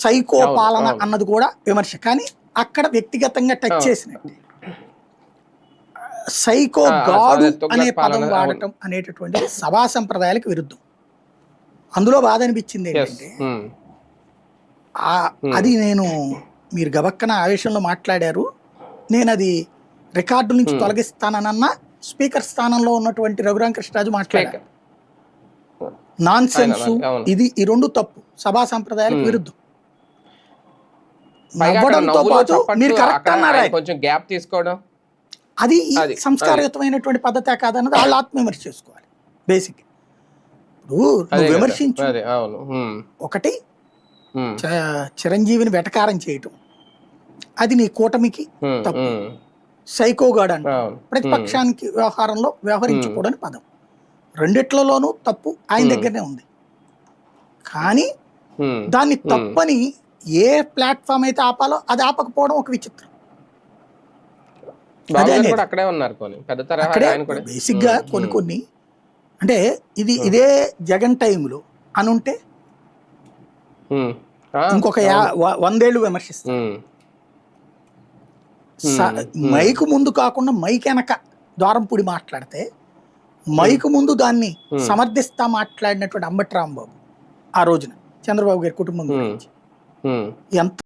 Psycho పాలన. అన్నది కూడా విమర్శ కానీ అక్కడ వ్యక్తిగతంగా టచ్. చేసినట్టు సైకో గాడు అనే పదం. వాడటం అనేటటువంటిది సభా సంప్రదాయాలకు విరుద్ధం అందులో బాధ అనిపించింది ఏంటంటే ఆ- Hmm. అది నేను మీరు గబక్కన ఆవేశంలో మాట్లాడారు నేను అది రికార్డు నుంచి Hmm. తొలగిస్తానన్న స్పీకర్ స్థానంలో ఉన్నటువంటి రఘురామ కృష్ణరాజు మాట్లాడారు నాన్ సెన్స్. ఇది ఈ రెండు తప్పు సభా సంప్రదాయాలకు Hmm. విరుద్ధం నవ్వడంతో పాటు మీరు కరెక్ట్ అక్కడ అన్నారు ఆయన ఆయన. కొంచెం గ్యాప్ తీసుకోవడం. అది సంస్కారయుతమైనటువంటి పద్ధతే కాదన్నది వాళ్ళు ఆత్మవిమర్శ చేసుకోవాలి బేసిక్ నువ్వు విమర్శించు. ఒకటి చిరంజీవిని వెటకారం చేయటం. అది నీ కూటమికి తప్పు. సైకోగాడ్ అంట. ప్రతిపక్షానికి వ్యవహారంలో వ్యవహరించకూడని పదం. రెండిట్లలోనూ తప్పు ఆయన. దగ్గరనే ఉంది. కానీ దాన్ని. తప్పని ఏ ప్లాట్ఫామ్ అయితే ఆపాలో అది ఆపకపోవడం ఒక విచిత్రం అక్కడే ఉన్నారు కొన్ని పెద్ద తరహా అక్కడే ఆయన కూడా బేసిక్గా ఉమ్, కొన్ని కొన్ని అంటే ఇది. ఇదే జగన్ టైంలో అనుంటే ఇంకొక యా వ- వందేళ్ళు విమర్శిస్తారు. మైక్ ముందు కాకుండా మైక్ వెనక ద్వారంపూడి మాట్లాడితే మైక్ ముందు దాన్ని. సమర్థిస్తా మాట్లాడినటువంటి అంబటి రాంబాబు ఆ రోజున చంద్రబాబు గారి కుటుంబం. గురించి. ఎంత